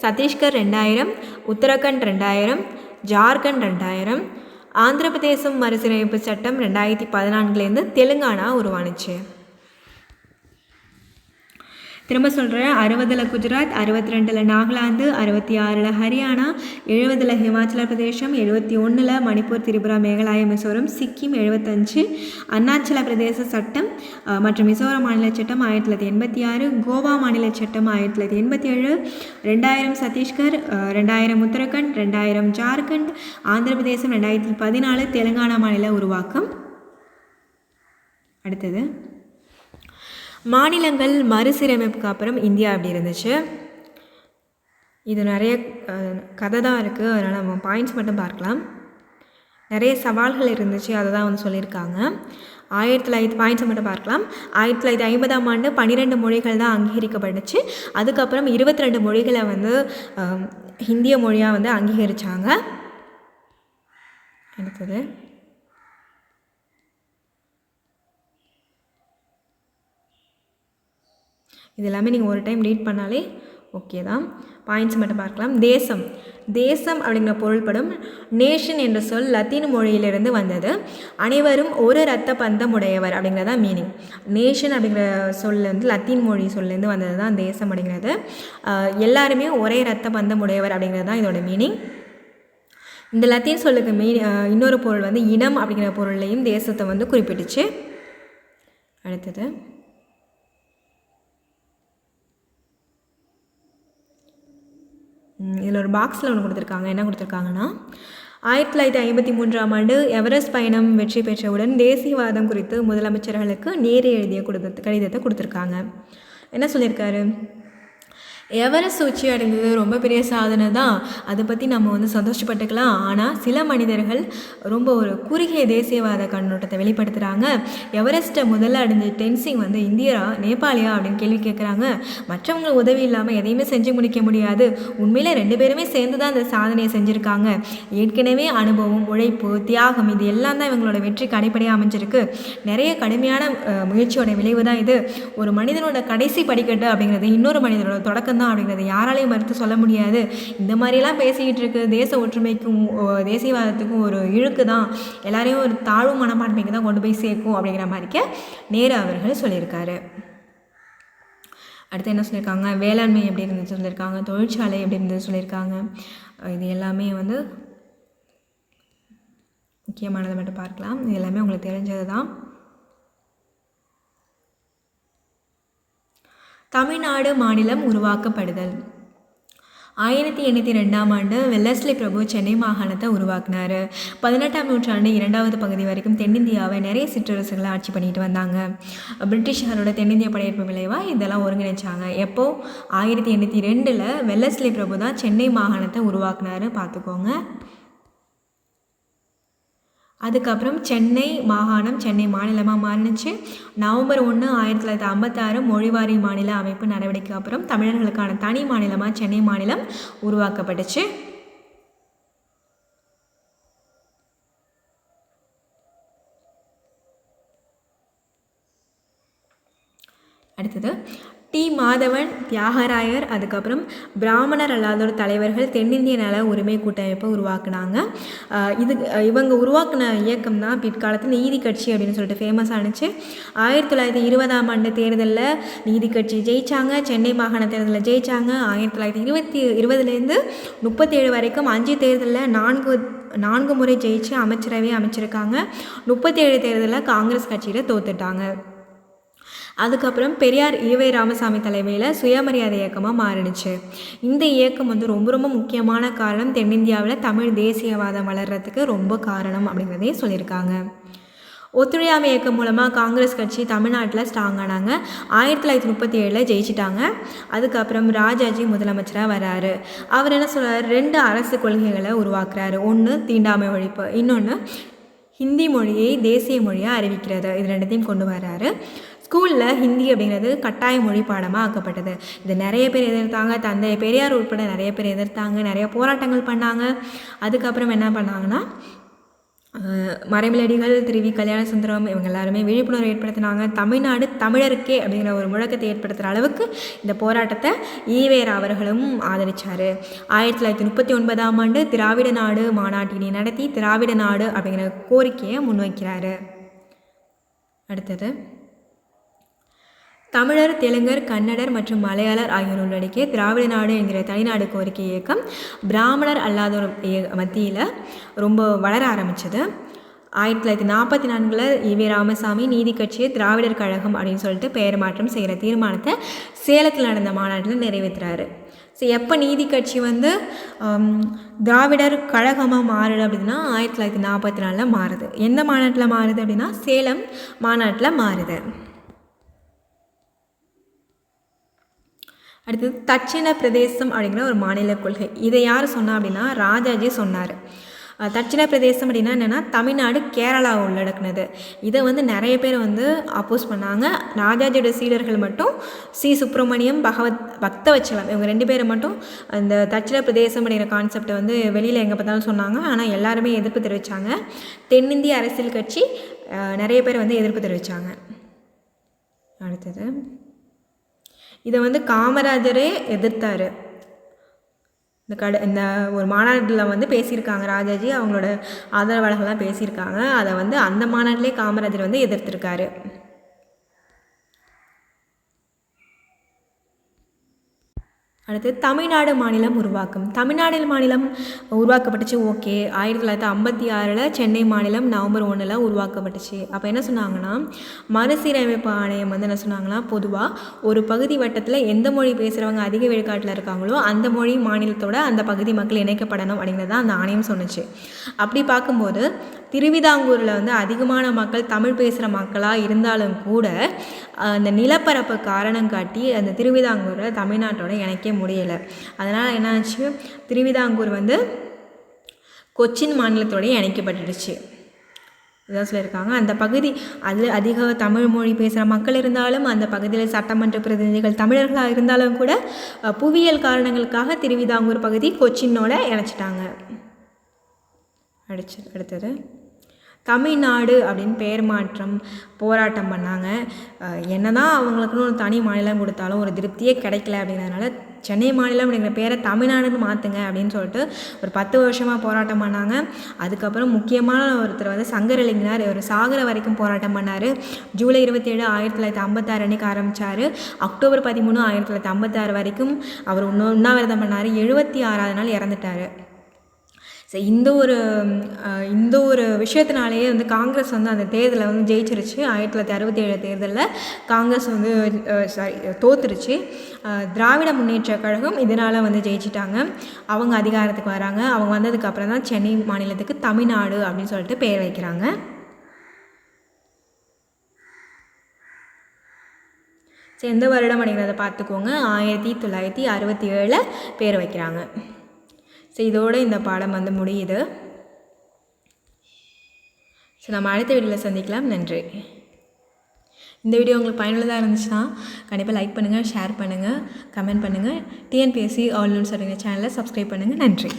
Speaker 1: சத்தீஸ்கர் ரெண்டாயிரம் உத்தரகண்ட் ரெண்டாயிரம் ஜார்க்கண்ட் ரெண்டாயிரம். ஆந்திர பிரதேசம் மறுசீரமைப்பு சட்டம் ரெண்டாயிரத்தி பதினான்குலேருந்து தெலுங்கானா உருவானுச்சு. திரும்ப சொல்கிறேன் அறுபதில் குஜராத் அறுபத்தி ரெண்டில் நாகாலாந்து அறுபத்தி ஆறில் ஹரியானா எழுபதில் ஹிமாச்சல பிரதேசம் எழுபத்தி ஒன்றில் மணிப்பூர் திரிபுரா மேகாலயா மிசோரம் சிக்கிம் எழுபத்தஞ்சு அருணாச்சல பிரதேச சட்டம் மற்றும் மிசோரம் மாநில சட்டம் ஆயிரத்தி தொள்ளாயிரத்தி எண்பத்தி ஆறு கோவா மாநில சட்டம் ஆயிரத்தி தொள்ளாயிரத்தி எண்பத்தி ஏழு ரெண்டாயிரம் சத்தீஸ்கர் ரெண்டாயிரம் உத்தரகண்ட் ரெண்டாயிரம் ஜார்க்கண்ட் ஆந்திர பிரதேசம் ரெண்டாயிரத்தி பதினாலு தெலுங்கானா மாநில உருவாக்கம். அடுத்தது. மாநிலங்கள் மறுசீரமைப்புக்கு அப்புறம் இந்தியா அப்படி இருந்துச்சு. இது நிறைய கதை தான் இருக்குது அதனால் நம்ம பாயிண்ட்ஸ் மட்டும் பார்க்கலாம். நிறைய சவால்கள் இருந்துச்சு. அதை தான் வந்து சொல்லியிருக்காங்க. ஆயிரத்தி தொள்ளாயிரத்தி பாயிண்ட்ஸை மட்டும் பார்க்கலாம். ஆயிரத்தி தொள்ளாயிரத்தி ஐம்பதாம் ஆண்டு பன்னிரெண்டு மொழிகள் தான் அங்கீகரிக்கப்பட்டுச்சு. அதுக்கப்புறம் இருபத்தி ரெண்டு மொழிகளை வந்து ஹிந்திய இந்திய மொழியாக வந்து அங்கீகரித்தாங்க அடுத்தது. இது எல்லாமே நீங்கள் ஒரு டைம் ரீட் பண்ணாலே ஓகே தான். பாயிண்ட்ஸ் மட்டும் பார்க்கலாம். தேசம். தேசம் அப்படிங்கிற பொருள்படும் நேஷன் என்ற சொல் லத்தீன் மொழியிலிருந்து வந்தது. அனைவரும் ஒரு இரத்த பந்தம் உடையவர் அப்படிங்கிறதா மீனிங் நேஷன் அப்படிங்கிற சொல்லேருந்து வந்து லத்தீன் மொழி சொல்லேருந்து வந்தது தான் தேசம் அப்படிங்கிறது. எல்லாருமே ஒரே இரத்த பந்தம் உடையவர் அப்படிங்கிறது தான் இதோட மீனிங் இந்த லத்தீன் சொல்லுக்கு மீ இன்னொரு பொருள் வந்து இனம் அப்படிங்கிற பொருளையும் தேசத்தை வந்து குறிப்பிட்டுச்சு. அடுத்தது. இதில் ஒரு பாக்ஸில் ஒன்று கொடுத்துருக்காங்க. என்ன கொடுத்துருக்காங்கன்னா ஆயிரத்தி தொள்ளாயிரத்தி ஐம்பத்தி மூன்றாம் ஆண்டு எவரெஸ்ட் பயணம் வெற்றி பெற்றவுடன் தேசியவாதம் குறித்து முதலமைச்சர்களுக்கு நேரு எழுதிய கொடுத்த கடிதத்தை கொடுத்துருக்காங்க. என்ன சொல்லியிருக்காரு? எவரெஸ்ட் உச்சி அடைந்தது ரொம்ப பெரிய சாதனை தான். அதை பற்றி நம்ம வந்து சந்தோஷப்பட்டுக்கலாம். ஆனால் சில மனிதர்கள் ரொம்ப ஒரு குறுகிய தேசியவாத கண்ணோட்டத்தை வெளிப்படுத்துகிறாங்க எவரெஸ்ட்டை முதல்ல அடைஞ்ச டென்சிங் வந்து இந்தியரா நேபாளியா அப்படின்னு கேள்வி கேட்குறாங்க மற்றவங்க உதவி இல்லாமல் எதையுமே செஞ்சு முடிக்க முடியாது. உண்மையில் ரெண்டு பேருமே சேர்ந்து தான் அந்த சாதனையை செஞ்சுருக்காங்க. ஏற்கனவே அனுபவம் உழைப்பு தியாகம் இது எல்லாம் தான் இவங்களோட வெற்றிக்கு அடிப்படையாக அமைஞ்சிருக்கு. நிறைய கடுமையான முயற்சியோட விளைவு தான் இது. ஒரு மனிதனோட கடைசி படிக்கட்டு அப்படிங்கிறது இன்னொரு மனிதனோட தொடக்கம் தான் அப்படிங்கிறத. யாராலையும் மறுத்து சொல்ல முடியாது. இந்த மாதிரிலாம் பேசிக்கிட்டு இருக்கு தேச ஒற்றுமைக்கும் தேசியவாதத்துக்கும் ஒரு இழுக்கு தான் எல்லாரையும் ஒரு தாழ்வு மனப்பான்மைக்கு தான் கொண்டு போய் சேர்க்கும் அப்படிங்கிற மாதிரிக்க நேரு அவர்கள் சொல்லியிருக்காரு. அடுத்து என்ன சொல்லியிருக்காங்க? வேளாண்மை எப்படி இருந்துச்சு சொல்லியிருக்காங்க. தொழிற்சாலை எப்படி இருந்தது சொல்லியிருக்காங்க. இது எல்லாமே வந்து முக்கியமானதை மட்டும் பார்க்கலாம். இது எல்லாமே உங்களுக்கு தெரிஞ்சது தான் தமிழ்நாடு மாநிலம் உருவாக்கப்படுதல். ஆயிரத்தி எண்ணூற்றி ரெண்டாம் ஆண்டு வெல்லஸ்லி பிரபு சென்னை மாகாணத்தை உருவாக்குனார். பதினெட்டாம் நூற்றாண்டு இரண்டாவது பகுதி வரைக்கும் தென்னிந்தியாவை நிறைய சிற்றரசுகளை ஆட்சி பண்ணிட்டு வந்தாங்க. பிரிட்டிஷாரோட தென்னிந்திய படையெடுப்பு விளைவாக இதெல்லாம் ஒருங்கிணைச்சாங்க. எப்போ? ஆயிரத்தி எண்ணூற்றி ரெண்டில் வெல்லஸ்லி பிரபு தான் சென்னை மாகாணத்தை உருவாக்குனாரு. பார்த்துக்கோங்க. அதுக்கப்புறம் சென்னை மாகாணம் சென்னை மாநிலமாக மாறினுச்சு. நவம்பர் ஒன்று ஆயிரத்தி தொள்ளாயிரத்தி ஐம்பத்தாறு மொழிவாரி மாநில அமைப்பு நடவடிக்கை அப்புறம் தமிழர்களுக்கான தனி மாநிலமாக சென்னை மாநிலம் உருவாக்கப்பட்டுச்சு. அடுத்தது டி. மாதவன் தியாகராயர் அதுக்கப்புறம் பிராமணர் அல்லாதோர் தலைவர்கள் தென்னிந்திய நல உரிமை கூட்டமைப்பை உருவாக்குனாங்க. இது இவங்க உருவாக்குன இயக்கம் தான் பிற்காலத்தில் நீதி கட்சி அப்படின்னு சொல்லிட்டு ஃபேமஸ் ஆனுச்சு. ஆயிரத்தி தொள்ளாயிரத்தி இருபதாம் ஆண்டு தேர்தலில் நீதி கட்சி ஜெயிச்சாங்க. சென்னை மாகாண தேர்தலில் ஜெயிச்சாங்க. ஆயிரத்தி தொள்ளாயிரத்தி இருபத்தி இருபதுலேருந்து முப்பத்தேழு வரைக்கும் அஞ்சு தேர்தலில் நான்கு நான்கு முறை ஜெயிச்சு அமைச்சரவை அமைச்சிருக்காங்க. முப்பத்தேழு தேர்தலில் காங்கிரஸ் கட்சியில் தோத்துட்டாங்க. அதுக்கப்புறம் பெரியார் ஈவை ராமசாமி தலைமையில் சுயமரியாதை இயக்கமாக மாறிடுச்சு. இந்த இயக்கம் வந்து ரொம்ப ரொம்ப முக்கியமான காரணம் தென்னிந்தியாவில் தமிழ் தேசியவாதம் வளர்கிறதுக்கு ரொம்ப காரணம் அப்படிங்கிறதையும் சொல்லியிருக்காங்க. ஒத்துழையாமை இயக்கம் மூலமாக காங்கிரஸ் கட்சி தமிழ்நாட்டில் ஸ்ட்ராங் ஆனாங்க. ஆயிரத்தி தொள்ளாயிரத்தி முப்பத்தி ஏழில் ஜெயிச்சிட்டாங்க. அதுக்கப்புறம் ராஜாஜி முதலமைச்சராக வராரு. அவர் என்ன சொல்கிறார் ரெண்டு அரசு கொள்கைகளை உருவாக்குறாரு. ஒன்று தீண்டாமை ஒழிப்பு இன்னொன்று ஹிந்தி மொழியை தேசிய மொழியாக அறிவிக்கிறது. இது ரெண்டுத்தையும் கொண்டு வர்றாரு ஸ்கூலில் ஹிந்தி அப்படிங்கிறது கட்டாய மொழி பாடமாக ஆக்கப்பட்டது. இது நிறைய பேர் எதிர்த்தாங்க. தந்தை பெரியார் உட்பட நிறைய பேர் எதிர்த்தாங்க. நிறைய போராட்டங்கள் பண்ணாங்க. அதுக்கப்புறம் என்ன பண்ணாங்கன்னா மறைமலடிகள் திருவி கல்யாண சுந்தரம் இவங்க எல்லாருமே விழிப்புணர்வு ஏற்படுத்தினாங்க. தமிழ்நாடு தமிழருக்கே அப்படிங்கிற ஒரு முழக்கத்தை ஏற்படுத்துகிற அளவுக்கு இந்த போராட்டத்தை ஈவேரா அவர்களும் ஆதரித்தார் ஆயிரத்தி தொள்ளாயிரத்தி முப்பத்தி ஒன்பதாம் ஆண்டு திராவிட நாடு மாநாட்டினை நடத்தி திராவிட நாடு அப்படிங்கிற கோரிக்கையை முன்வைக்கிறாரு. அடுத்தது தமிழர் தெலுங்கர் கன்னடர் மற்றும் மலையாளர் ஆகியோர் உள்ளடக்கிய திராவிட நாடு என்கிற தனிநாடு கோரிக்கை இயக்கம் பிராமணர் அல்லாதோர் மத்தியில் ரொம்ப வளர ஆரம்பித்தது ஆயிரத்தி தொள்ளாயிரத்தி நாற்பத்தி நான்கில் இவி ராமசாமி நீதி கட்சியை திராவிடர் கழகம் அப்படின்னு சொல்லிட்டு பெயர் மாற்றம் செய்கிற தீர்மானத்தை சேலத்தில் நடந்த மாநாட்டில் நிறைவேற்றுறாரு ஸோ எப்போ நீதி கட்சி வந்து திராவிடர் கழகமாக மாறுது அப்படின்னா ஆயிரத்தி தொள்ளாயிரத்தி நாற்பத்தி நாலில் மாறுது. எந்த மாநாட்டில் மாறுது அப்படின்னா சேலம் மாநாட்டில் மாறுது. அடுத்தது தட்சிண பிரதேசம் அப்படிங்கிற ஒரு மாநில கொள்கை. இதை யார் சொன்னா அப்படின்னா ராஜாஜி சொன்னார். தட்சிண பிரதேசம் அப்படின்னா என்னென்னா தமிழ்நாடு கேரளா உள்ளடக்குனது. இதை வந்து நிறைய பேர் வந்து அப்போஸ் பண்ணாங்க. ராஜாஜியோட சீடர்கள் மட்டும் சி. சுப்பிரமணியம் பகவத் பக்த பக்தவச்சலம் இவங்க ரெண்டு பேரை மட்டும் அந்த தட்சிண பிரதேசம் அப்படிங்கிற கான்செப்டை வந்து வெளியில் எங்கே பார்த்தாலும் சொன்னாங்க. ஆனால் எல்லாருமே எதிர்ப்பு தெரிவித்தாங்க தென்னிந்திய அரசியல் கட்சி நிறைய பேர் வந்து எதிர்ப்பு தெரிவித்தாங்க அடுத்தது இதை வந்து காமராஜரே எதிர்த்தார். இந்த கட இந்த ஒரு மாநாட்டில் வந்து பேசியிருக்காங்க ராஜாஜி. அவங்களோட ஆதரவாளர்கள்லாம் பேசியிருக்காங்க. அதை வந்து அந்த மாநாட்டிலே காமராஜர் வந்து எதிர்த்திருக்காரு. அடுத்து தமிழ்நாடு மாநிலம் உருவாக்கம். தமிழ்நாடு மாநிலம் உருவாக்கப்பட்டுச்சு ஓகே. ஆயிரத்தி தொள்ளாயிரத்தி ஐம்பத்தி ஆறில் சென்னை மாநிலம் நவம்பர் ஒன்றில் உருவாக்கப்பட்டுச்சு. அப்போ என்ன சொன்னாங்கன்னா மறுசீரமைப்பு ஆணையம் வந்து என்ன சொன்னாங்கன்னா பொதுவாக ஒரு பகுதி வட்டத்தில் எந்த மொழி பேசுகிறவங்க அதிக விழுக்காட்டில் இருக்காங்களோ அந்த மொழி மாநிலத்தோட அந்த பகுதி மக்கள் இணைக்கப்படணும் அப்படிங்கிறது தான் அந்த ஆணையம் சொன்னிச்சு. அப்படி பார்க்கும்போது திருவிதாங்கூரில் வந்து அதிகமான மக்கள் தமிழ் பேசுகிற மக்களாக இருந்தாலும் கூட அந்த நிலப்பரப்பு காரணம் காட்டி அந்த திருவிதாங்கூரை தமிழ்நாட்டோட இணைக்க முடியலை. அதனால் என்னாச்சு? திருவிதாங்கூர் வந்து கொச்சின் மாநிலத்தோடய இணைக்கப்பட்டுடுச்சு. இதான் சொல்லியிருக்காங்க. அந்த பகுதி அதில் அதிக தமிழ் மொழி பேசுகிற மக்கள் இருந்தாலும் அந்த பகுதியில் சட்டமன்ற பிரதிநிதிகள் தமிழர்களாக இருந்தாலும் கூட புவியியல் காரணங்களுக்காக திருவிதாங்கூர் பகுதி கொச்சினோட இணைச்சிட்டாங்க. அடிச்சு அடுத்தது. தமிழ்நாடு அப்படின்னு பெயர் மாற்றம் போராட்டம் பண்ணாங்க. என்ன தான் அவங்களுக்குன்னு ஒரு தனி மாநிலம் கொடுத்தாலும் ஒரு திருப்தியே கிடைக்கல அப்படிங்கிறதுனால சென்னை மாநிலம் அப்படிங்கிற பேரை தமிழ்நாடுன்னு மாற்றுங்க அப்படின்னு சொல்லிட்டு ஒரு பத்து வருஷமாக போராட்டம் பண்ணாங்க. அதுக்கப்புறம் முக்கியமான ஒருத்தர் வந்து சங்கரலிங்கனார் ஒரு சாகர வரைக்கும் போராட்டம் பண்ணார். ஜூலை இருபத்தேழு ஆயிரத்தி தொள்ளாயிரத்தி ஐம்பத்தாறு அன்னைக்கு ஆரம்பித்தார் அக்டோபர் பதிமூணு ஆயிரத்தி தொள்ளாயிரத்தி ஐம்பத்தாறு வரைக்கும் அவர் உண்ணாவிரதம் பண்ணார். எழுபத்தி ஆறாவது நாள் இறந்துட்டார். ஸோ இந்த ஒரு இந்த ஒரு விஷயத்தினாலேயே வந்து காங்கிரஸ் வந்து அந்த தேர்தலை வந்து ஜெயிச்சிருச்சு. ஆயிரத்தி தொள்ளாயிரத்தி அறுபத்தி ஏழு தேர்தலில் காங்கிரஸ் வந்து சாரி தோத்துருச்சு. திராவிட முன்னேற்ற கழகம் இதனால் வந்து ஜெயிச்சிட்டாங்க. அவங்க அதிகாரத்துக்கு வராங்க. அவங்க வந்ததுக்கப்புறம் தான் சென்னை மாநிலத்துக்கு தமிழ்நாடு அப்படின்னு சொல்லிட்டு பேர் வைக்கிறாங்க. எந்த வருடம் அப்படிங்கிறத பார்த்துக்கோங்க. ஆயிரத்தி தொள்ளாயிரத்தி அறுபத்தி ஏழில் பேர் வைக்கிறாங்க. ஸோ இதோடு இந்த பாடம் வந்து முடியுது. ஸோ நம்ம அடுத்த வீடியோவில் சந்திக்கலாம். நன்றி. இந்த வீடியோ உங்களுக்கு பயனுள்ளதாக இருந்துச்சுன்னா கண்டிப்பாக லைக் பண்ணுங்கள் ஷேர் பண்ணுங்கள் கமெண்ட் பண்ணுங்கள் டிஎன்பிஎஸ்சி ஆல் நியூஸ் அப்படிங்கிற சேனலை சப்ஸ்கிரைப் பண்ணுங்கள் நன்றி.